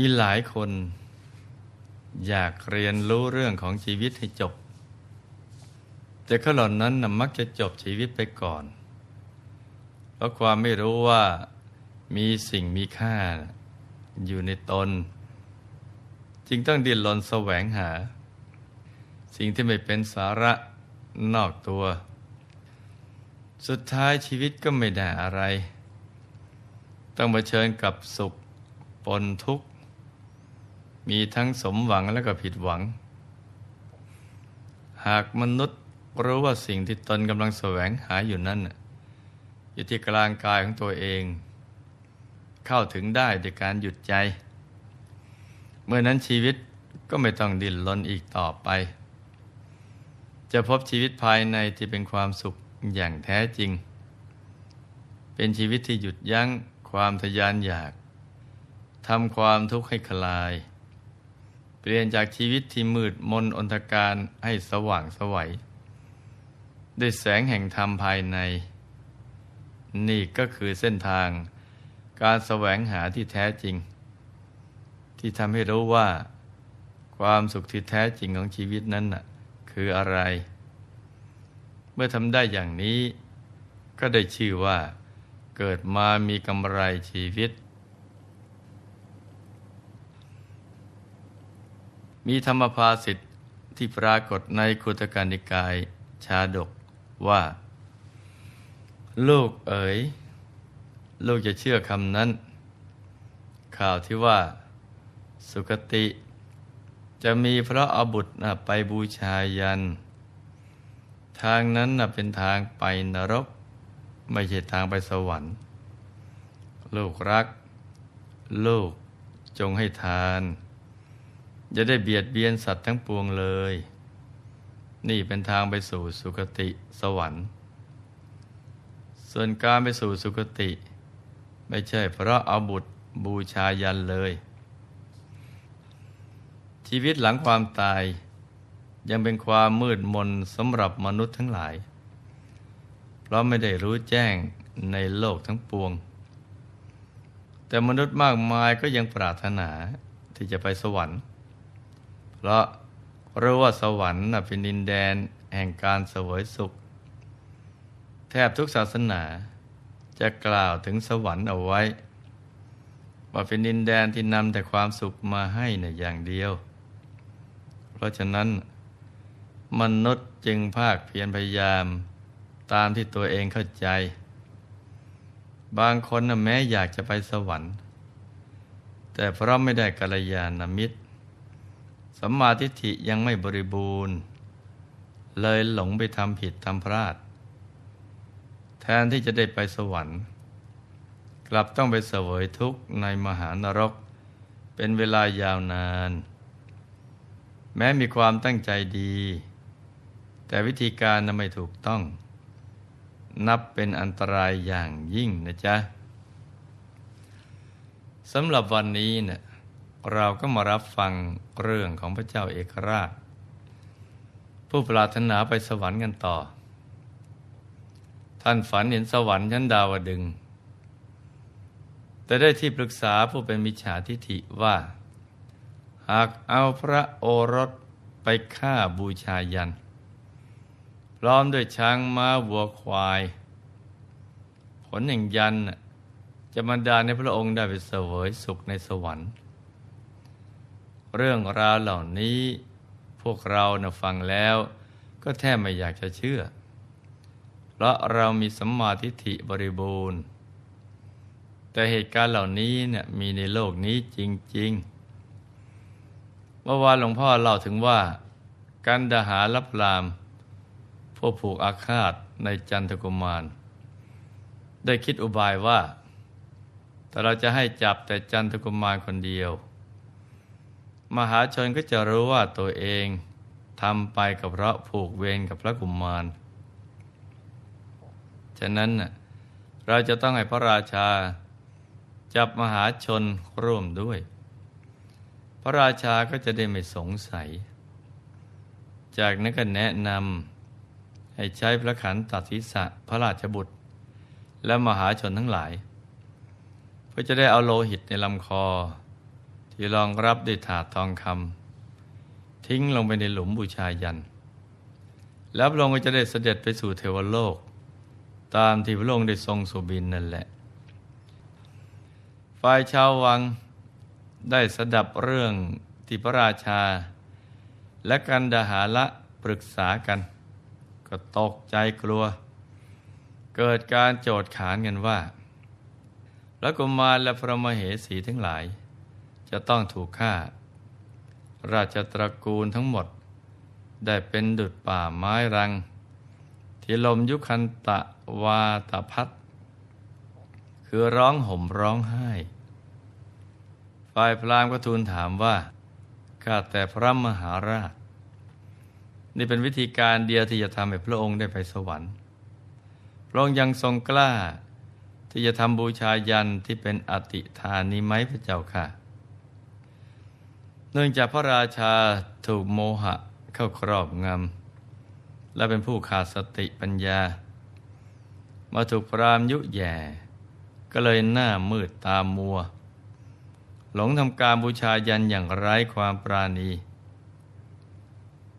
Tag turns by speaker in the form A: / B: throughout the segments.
A: มีหลายคน อยากเรียนรู้เรื่องของชีวิตให้จบ แต่เขาเหล่านั้นนะมักจะจบชีวิตไปก่อน เพราะความไม่รู้ว่ามีสิ่งมีค่าอยู่ในตน จึงต้องดิ้นรนแสวงหา สิ่งที่ไม่เป็นสาระนอกตัว สุดท้ายชีวิตก็ไม่ได้อะไร ต้องมาเชิญกับสุขปนทุกข์ มีทั้งสมหวังและก็ผิดหวัง หากมนุษย์รู้ว่าสิ่งที่ตนกำลังแสวงหาอยู่นั้นอยู่ที่กลางกายของตัวเอง เข้าถึงได้ด้วยการหยุดใจ เมื่อนั้นชีวิตก็ไม่ต้องดิ้นรนอีกต่อไป จะพบชีวิตภายในที่เป็นความสุขอย่างแท้จริง เป็นชีวิตที่หยุดยั้งความทะยานอยากทำความทุกข์ให้คลาย เปลี่ยนจากชีวิตที่มืดมนอนทการให้สว่างสวัยด้วยแสงแห่งธรรมภายใน นี่ก็คือเส้นทางการแสวงหาที่แท้จริง ที่ทำให้รู้ว่า ความสุขที่แท้จริงของชีวิตนั้นน่ะคืออะไร เมื่อทำได้อย่างนี้ ก็ได้ชื่อว่า เกิดมามีกำไรชีวิต มีธรรมภาสิทธิ์ที่ปรากฏในคุตการนิกายชาดกว่า ลูกเอ๋ย ลูกจะเชื่อคำนั้น ข่าวที่ว่า สุคติ จะมีเพราะเอาบุตรไปบูชายัน ทางนั้นเป็นทางไปนรก ไม่ใช่ทางไปสวรรค์ ลูกรัก ลูกจงให้ทาน อย่าได้เบียดเบียนสัตว์ทั้งปวงเลย นี่เป็นทางไปสู่สุคติสวรรค์ ส่วนการไปสู่สุคติ ไม่ใช่เพราะเอาบุตรบูชายันเลย ชีวิตหลังความตายยังเป็นความมืดมนสำหรับมนุษย์ทั้งหลาย เพราะไม่ได้รู้แจ้งในโลกทั้งปวง แต่มนุษย์มากมายก็ยังปรารถนาที่จะไปสวรรค์ เพราะรู้ว่าสวรรค์เป็นดินแดนแห่งการเสวยสุข แทบทุกศาสนาจะกล่าวถึงสวรรค์เอาไว้ ว่าเป็นดินแดนที่นำแต่ความสุขมาให้ในอย่างเดียว เพราะฉะนั้น มนุษย์จึงภาคเพียรพยายามตามที่ตัวเองเข้าใจ บางคนนะแม้อยากจะไปสวรรค์ แต่เพราะไม่ได้กัลยาณมิตร สัมมาทิฏฐิยังไม่บริบูรณ์ เลยหลงไปทำผิดทำพลาด แทนที่จะได้ไปสวรรค์ กลับต้องไปเสวยทุกข์ในมหานรก เป็นเวลายาวนาน แม้มีความตั้งใจดี แต่วิธีการนั้นไม่ถูกต้อง นับเป็นอันตรายอย่างยิ่งนะจ๊ะสำหรับวันนี้เนะี่ย เราก็มารับฟังเรื่องของพระเจ้าเอกราช ผู้ปรารถนาไปสวรรค์กันต่อ ท่านฝันเห็นสวรรค์ชั้นดาวดึง แต่ได้ที่ปรึกษาผู้เป็นมิจฉาทิฐิว่า หากเอาพระโอรสไปฆ่าบูชายันพร้อมด้วยช้างม้าวัวควาย ผลแห่งยันจะบรรดาในพระองค์ได้ไปเสวยสุขในสวรรค์ เรื่องราวเหล่านี้ พวกเรานะฟังแล้ว ก็แทบไม่อยากจะเชื่อ เพราะเรามีสัมมาทิฏฐิบริบูรณ์ แต่เหตุการณ์เหล่านี้เนี่ยมีในโลกนี้จริง ๆ เมื่อวานหลวงพ่อเล่าถึงว่าการดาหารับรามผู้ผูกอาฆาตในจันทกุมาร ได้คิดอุบายว่า แต่เราจะให้จับแต่จันทกุมารคนเดียว มหาชนก็จะรู้ว่าตัวเองทำไปกับเพราะผูกเวรกับพระกุมมาร ฉะนั้นเราจะต้องให้พระราชา จับมหาชนร่วมด้วย พระราชาก็จะได้ไม่สงสัย จากนั้นก็แนะนำให้ใช้พระขันตัดศีรษะพระราชบุตร และมหาชนทั้งหลาย เพื่อจะได้เอาโลหิตในลำคอ ที่รองรับด้วยถาดทองคำทิ้งลงไปในหลุมบูชายัน แล้วพระองค์ก็จะได้เสด็จไปสู่เทวโลก ตามที่พระองค์ได้ทรงสุบินนั่นแหละ ฝ่ายชาววังได้สดับเรื่องที่พระราชา และกันดาหาละปรึกษากัน ก็ตกใจกลัว เกิดการโจดขานกันว่าพระกุมารและพระมเหสีทั้งหลาย จะต้องถูกฆ่า ราชตระกูลทั้งหมด ได้เป็นดุดป่าไม้รัง ที่ลมยุคันตะวาตพัดคือร้องห่มร้องไห้ ฝ่ายพรามก็ทูลถามว่าข้าแต่พระมหาราช นี่เป็นวิธีการเดียวที่จะทำให้พระองค์ได้ไปสวรรค์ พระองค์ยังทรงกล้าที่จะทำบูชายันที่เป็นอติทานิไหมพระเจ้าค่ะ เนื่องจากพระราชาถูกโมหะเข้าครอบงำ และเป็นผู้ขาดสติปัญญา มาถูกพรามยุแย่ ก็เลยหน้ามืดตามัว หลงทำการบูชายันอย่างไร้ความปราณี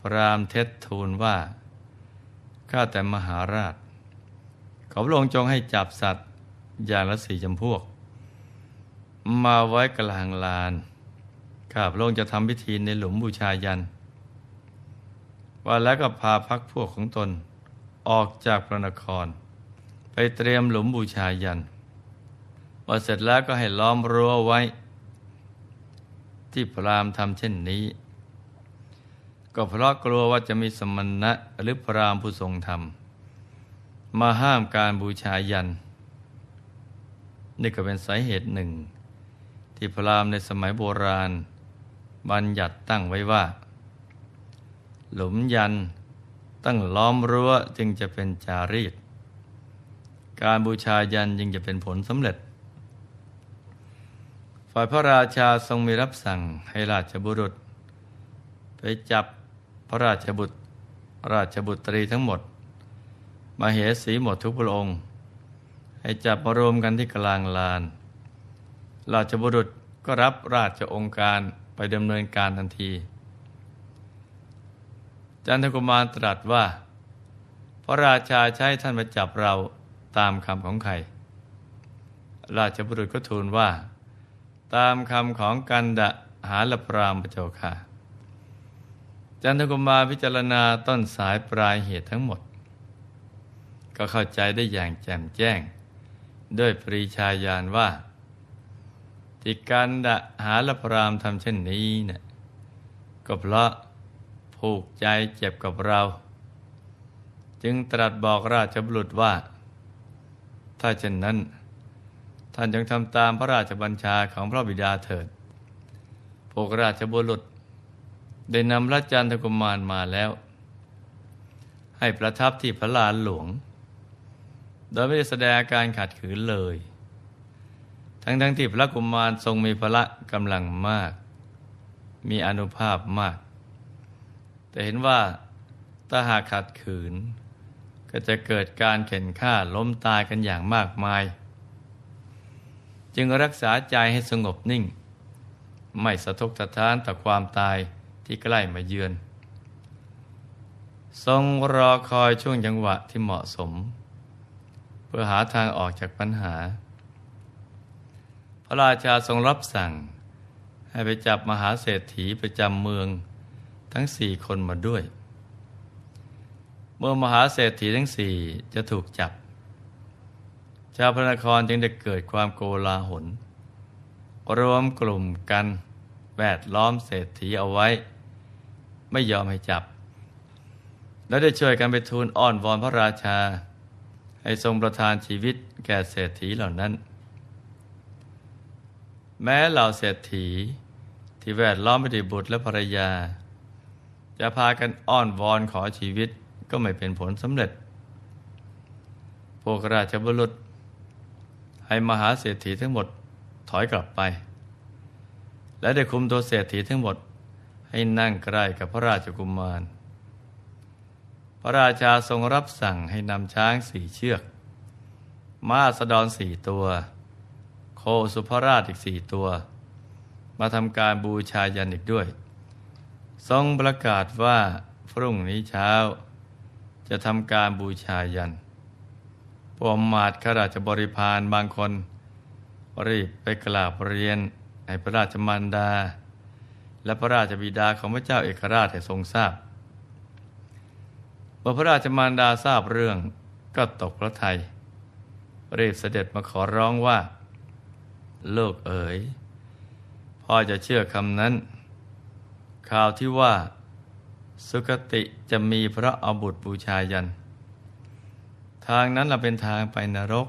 A: พรามเท็จทูลว่า ข้าแต่มหาราช ขอพระองค์จงให้จับสัตว์อย่างละสี่จำพวก มาไว้กลางลาน ข้าพระองค์จะทำพิธีในหลุมบูชายัน ว่าแล้วก็พาพักพวกของตนออกจากพระนคร ไปเตรียมหลุมบูชายันพอเสร็จแล้วก็ให้ล้อมรั้วไว้ ที่พรามทำเช่นนี้ ก็เพราะกลัวว่าจะมีสมณะหรือพรามผู้ทรงธรรม มาห้ามการบูชายัน นี่ก็เป็นสาเหตุหนึ่ง ที่พรามในสมัยโบราณ บัญญัติตั้งไว้ว่า หลุมยันตั้งล้อมรั้วจึงจะเป็นจารีต การบูชายันจึงจะเป็นผลสำเร็จ ฝ่ายพระราชาทรงมีรับสั่งให้ราชบุรุษ ไปจับพระราชบุตร ราชบุตรีทั้งหมด มาเหสีหมดทุกพระองค์ ให้จับมารวมกันที่กลางลาน ราชบุรุษก็รับราชองค์การ ไปดำเนินการทันที จันทกุมารตรัสว่า พระราชาใช้ท่านมาจับเราตามคำของใคร ราชบุรุษก็ทูลว่า ตามคำของกันดะหาลพรามประโจค่ะจันทกุมารพิจารณาต้นสายปลายเหตุทั้งหมด ก็เข้าใจได้อย่างแจ่มแจ้ง ด้วยปรีชาญาณว่า ที่การดะหาละพรามทำเช่นนี้เนะี่ยก็เพราะผูกใจเจ็บกับเรา จึงตรัสบอกราชบุรุษว่า ถ้าเช่นนั้น ท่านจงทำตามพระราชบัญชาของพระบิดาเถิด พวกราชบุรุษ ได้นำพระจันทกุมารมาแล้ว ให้ประทับที่พระลานหลวง โดยไม่ได้แสดงอาการขัดขืนเลย ทั้งทั้งที่พระกุมารทรงมีพละกำลังมาก มีอนุภาพมาก แต่เห็นว่าถ้าหากขัดขืน ก็จะเกิดการเข็นฆ่าล้มตายกันอย่างมากมาย จึงรักษาใจให้สงบนิ่ง ไม่สะทกสะท้านต่อความตายที่ใกล้มาเยือน ทรงรอคอยช่วงจังหวะที่เหมาะสม เพื่อหาทางออกจากปัญหา พระราชาทรงรับสั่ง ให้ไปจับมหาเศรษฐีประจำเมืองทั้งสี่คนมาด้วย เมื่อมหาเศรษฐีทั้งสี่จะถูกจับ ชาวพระนครจึงได้เกิดความโกลาหล รวมกลุ่มกันแวดล้อมเศรษฐีเอาไว้ ไม่ยอมให้จับ และได้ช่วยกันไปทูลอ้อนวอนพระราชา ให้ทรงประทานชีวิตแก่เศรษฐีเหล่านั้น แม้เหล่าเศรษฐี ที่แวดล้อมไปด้วยบุตรและภรรยา จะพากันอ้อนวอนขอชีวิตก็ไม่เป็นผลสำเร็จ พวกราชบุรุษ ให้มหาเศรษฐีทั้งหมดถอยกลับไป และได้คุมตัวเศรษฐีทั้งหมดให้นั่งใกล้กับพระราชกุมาร พระราชาทรงรับสั่งให้นำช้างสี่เชือก ม้าสะดรสี่ตัว โคสุภราชอีกสี่ตัว มาทำการบูชายันอีกด้วย ทรงประกาศว่าพรุ่งนี้เช้า จะทำการบูชายันปวมมาดข้าราชบริพารบางคน รีบไปกราบเรียนให้พระราชมารดา และพระราชบิดาของพระเจ้าเอกราชให้ทรงทราบเมื่อพระราชมารดาทราบเรื่องก็ตกพระทัยรีบเสด็จมาขอร้องว่า ลูกเอ๋ยพ่อจะเชื่อคำนั้น ข่าวที่ว่า สุคติจะมีพระอาบุตรบูชายัน ทางนั้นเราเป็นทางไปนรก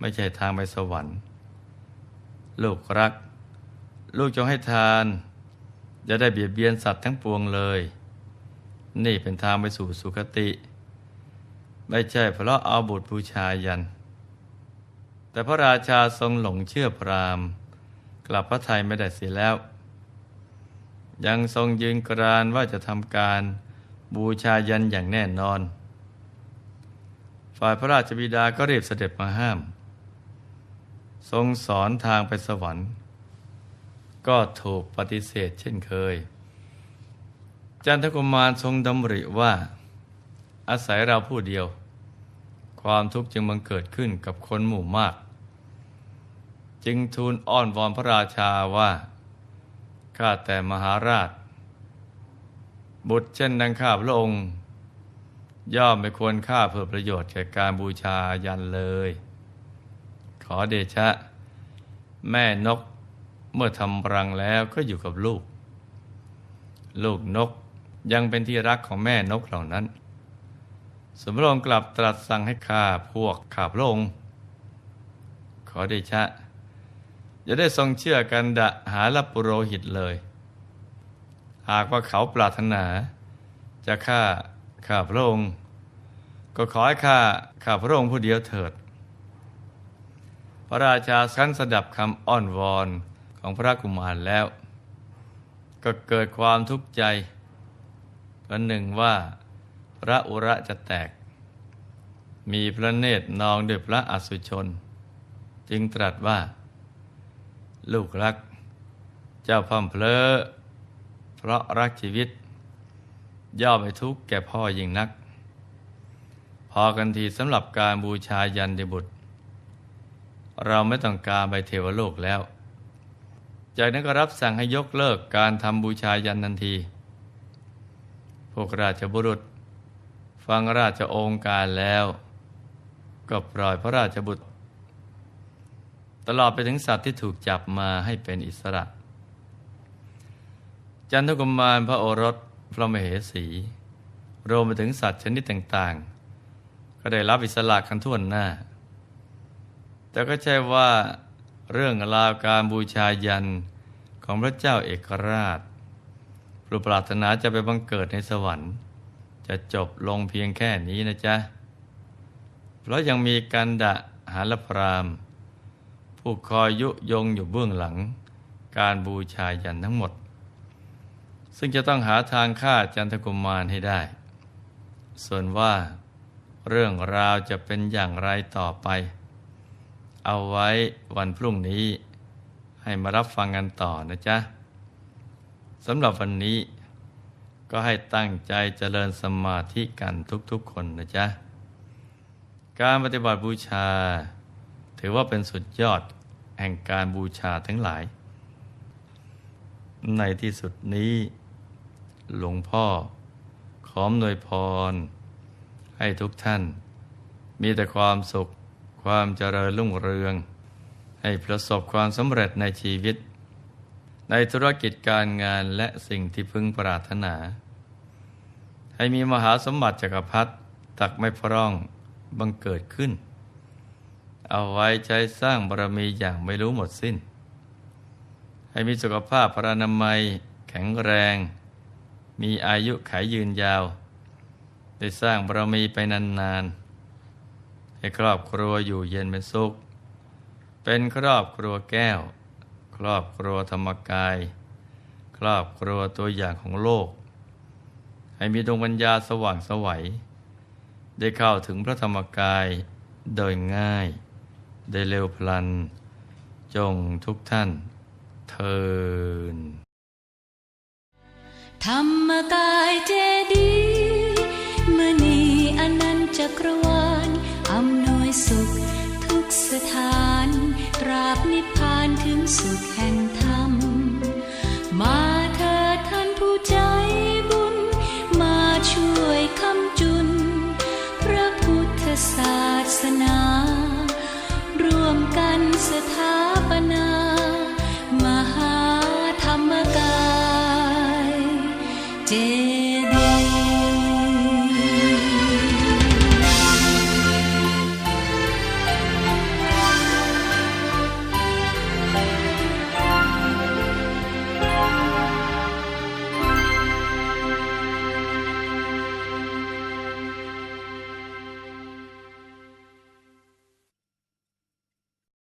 A: ไม่ใช่ทางไปสวรรค์ ลูกรัก ลูกจงให้ทาน จะได้เบียดเบียนสัตว์ทั้งปวงเลย นี่เป็นทางไปสู่สุคติ ไม่ใช่เพราะเอาบุตรบูชายัน แต่พระราชาทรงหลงเชื่อพรามกลับพระทัยไม่ได้เสียแล้ว ยังทรงยืนกรานว่าจะทำการบูชายันอย่างแน่นอน ฝ่ายพระราชบิดาก็รีบเสด็จมาห้าม ทรงสอนทางไปสวรรค์ ก็ถูกปฏิเสธเช่นเคย จันทกุมารทรงดำริว่า อาศัยเราผู้เดียว ความทุกข์จึงบังเกิดขึ้นกับคนหมู่มาก จึงทูลอ้อนวอนพระราชาว่าข้าแต่มหาราช บุตรเช่นดังข้าพระองค์ ย่อมไม่ควรฆ่าเพื่อประโยชน์แก่การบูชายันเลย ขอเดชะ แม่นกเมื่อทำรังแล้วก็อยู่กับลูก ลูกนกยังเป็นที่รักของแม่นกเหล่านั้น สมพระองค์กลับตรัสสั่งให้ข้าพวกข้าพระองค์ขอเดชะอย่าได้ทรงเชื่อกันดะหาลปุโรหิตเลย หากว่าเขาปรารถนา จะฆ่าข้าพระองค์ ก็ขอให้ข้าข้าพระองค์ผู้เดียวเถิด พระราชาคั้นสดับคำอ้อนวอนของพระกุมารแล้ว ก็เกิดความทุกข์ใจประหนึ่งว่า พระอุระจะแตก มีพระเนตรนองด้วยพระอสุชน จึงตรัสว่า ลูกรัก เจ้าพัมเพลอเพราะรักชีวิต ย่อมไปทุกข์แก่พ่อยิ่งนัก พอกันทีสำหรับการบูชายันเดบุตร เราไม่ต้องการไปเทวโลกแล้ว จากนั้นก็รับสั่งให้ยกเลิกการทำบูชายันทันที พวกราชบุรุษ ฟังราชองการแล้ว ก็ปล่อยพระราชบุตร ตลอดไปถึงสัตว์ที่ถูกจับมาให้เป็นอิสระ จันทกุมารพระโอรสพระมเหสี รวมไปถึงสัตว์ชนิดต่างๆ ก็ได้รับอิสระกันทั่วหน้า แต่ก็ใช่ว่าเรื่องราวการบูชายันของพระเจ้าเอกราชปรุปรารถนาจะไปบังเกิดในสวรรค์ จะจบลงเพียงแค่นี้นะจ๊ะ เพราะยังมีกันดะหาลพรามผู้คอยยุยงอยู่เบื้องหลัง การบูชายันทั้งหมด ซึ่งจะต้องหาทางฆ่าจันทกุมารให้ได้ ส่วนว่าเรื่องราวจะเป็นอย่างไรต่อไป เอาไว้วันพรุ่งนี้ให้มารับฟังกันต่อนะจ๊ะสำหรับวันนี้ ก็ให้ตั้งใจเจริญสมาธิกันทุกๆคนนะจ๊ะ การปฏิบัติบูชา ถือว่าเป็นสุดยอดแห่งการบูชาทั้งหลาย ในที่สุดนี้หลวงพ่อขอมนวยพร ให้ทุกท่าน มีแต่ความสุขความเจริญรุ่งเรือง ให้ประสบความสำเร็จในชีวิต ในธุรกิจการงานและสิ่งที่พึงปรารถนา ให้มีมหาสมบัติจักรพรรดิตักไม่พร่องบังเกิดขึ้น เอาไว้ใช้สร้างบารมีอย่างไม่รู้หมดสิ้น ให้มีสุขภาพพรานามัยแข็งแรง มีอายุขายยืนยาว ได้สร้างบารมีไปนานๆ ให้ครอบครัวอยู่เย็นเป็นสุข เป็นครอบครัวแก้ว ครอบครัวธรรมกาย ครอบครัวตัวอย่างของโลก ให้มีดวงปัญญาสว่างสวัย ได้เข้าถึงพระธรรมกายโดยง่าย ได้เร็วพลัน จงทุกท่านเทิน
B: ธรรมกายเจดีย์มณีอนันต์จักรวาลอำนวยสุขทุกสถาน ตราบนิพพานถึงสุขแห่งธรรม สนา ร่วมกันสถา